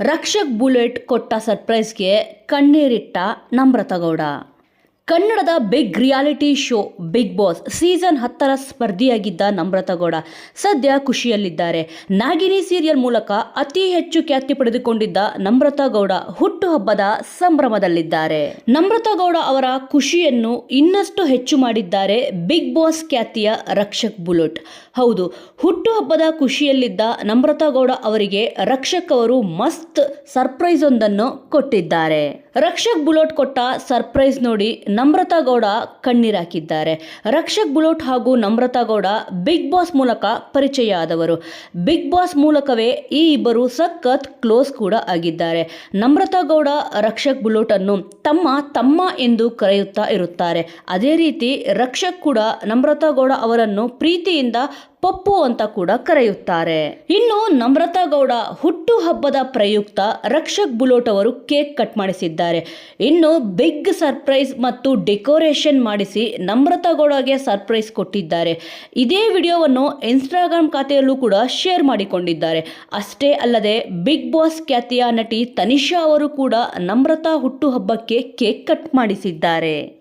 Rakshak bullet ಕೊಟ್ಟ ಸರ್ಪ್ರೈಸ್ಗೆ ಕಣ್ಣೀರಿಟ್ಟ ನಮ್ರತಾ ಗೌಡ ಕನ್ನಡದ big reality show big boss season ಹತ್ತರ ಸ್ಪರ್ಧಿಯಾಗಿದ್ದ ನಮ್ರತಾ ಗೌಡ ಸದ್ಯ ಖುಷಿಯಲ್ಲಿದ್ದಾರೆ. ನಾಗಿನಿ ಸೀರಿಯಲ್ ಮೂಲಕ ಅತಿ ಹೆಚ್ಚು ಖ್ಯಾತಿ ಪಡೆದುಕೊಂಡಿದ್ದ ನಮ್ರತಾ ಗೌಡ ಹುಟ್ಟುಹಬ್ಬದ ಸಂಭ್ರಮದಲ್ಲಿದ್ದಾರೆ. ನಮ್ರತಾ ಗೌಡ ಅವರ ಖುಷಿಯನ್ನು ಇನ್ನಷ್ಟು ಹೆಚ್ಚು ಮಾಡಿದ್ದಾರೆ ಬಿಗ್ ಬಾಸ್ ಖ್ಯಾತಿಯ ರಕ್ಷಕ್ ಬುಲೆಟ್. ಹೌದು, ಹುಟ್ಟುಹಬ್ಬದ ಖುಷಿಯಲ್ಲಿದ್ದ ನಮ್ರತಾ ಗೌಡ ಅವರಿಗೆ ರಕ್ಷಕ್ ಅವರು ಮಸ್ತ್ ಸರ್ಪ್ರೈಸ್ ಒಂದನ್ನು ಕೊಟ್ಟಿದ್ದಾರೆ. ರಕ್ಷಕ್ ಬುಲೋಟ್ ಕೊಟ್ಟ ಸರ್ಪ್ರೈಸ್ ನೋಡಿ ನಮ್ರತಾ ಗೌಡ ಕಣ್ಣೀರಾಕಿದ್ದಾರೆ ರಕ್ಷಕ್ ಬುಲೋಟ್ ಹಾಗೂ ನಮ್ರತಾ ಗೌಡ ಬಿಗ್ ಬಾಸ್ ಮೂಲಕ ಪರಿಚಯ ಆದವರು. ಬಿಗ್ ಬಾಸ್ ಮೂಲಕವೇ ಈ ಇಬ್ಬರು ಸಖತ್ ಕ್ಲೋಸ್ ಕೂಡ ಆಗಿದ್ದಾರೆ. ನಮ್ರತಾ ಗೌಡ, ರಕ್ಷಕ್ ಬುಲೋಟ್ ಅನ್ನು ತಮ್ಮ ತಮ್ಮ ಎಂದು ಕರೆಯುತ್ತಾ ಇರುತ್ತಾರೆ. ಅದೇ ರೀತಿ ರಕ್ಷಕ್ ಕೂಡ ನಮ್ರತಾ ಗೌಡ ಅವರನ್ನು ಪ್ರೀತಿಯಿಂದ ಪಪ್ಪು ಅಂತ ಕೂಡ ಕರೆಯುತ್ತಾರೆ. ಇನ್ನು ನಮ್ರತಾ ಗೌಡ ಹುಟ್ಟು ಹಬ್ಬದ ಪ್ರಯುಕ್ತ ರಕ್ಷಕ್ ಬುಲೋಟ್ ಅವರು ಕೇಕ್ ಕಟ್ ಮಾಡಿಸಿದ್ದಾರೆ. ಇನ್ನು ಬಿಗ್ ಸರ್ಪ್ರೈಸ್ ಮತ್ತು ಡೆಕೋರೇಷನ್ ಮಾಡಿಸಿ ನಮ್ರತಾ ಗೌಡಗೆ ಸರ್ಪ್ರೈಸ್ ಕೊಟ್ಟಿದ್ದಾರೆ. ಇದೇ ವಿಡಿಯೋವನ್ನು ಇನ್ಸ್ಟಾಗ್ರಾಮ್ ಖಾತೆಯಲ್ಲೂ ಕೂಡ ಶೇರ್ ಮಾಡಿಕೊಂಡಿದ್ದಾರೆ. ಅಷ್ಟೇ ಅಲ್ಲದೆ ಬಿಗ್ ಬಾಸ್ ಖ್ಯಾತಿಯ ನಟಿ ತನಿಷಾ ಅವರು ಕೂಡ ನಮ್ರತಾ ಹುಟ್ಟುಹಬ್ಬಕ್ಕೆ ಕೇಕ್ ಕಟ್ ಮಾಡಿಸಿದ್ದಾರೆ.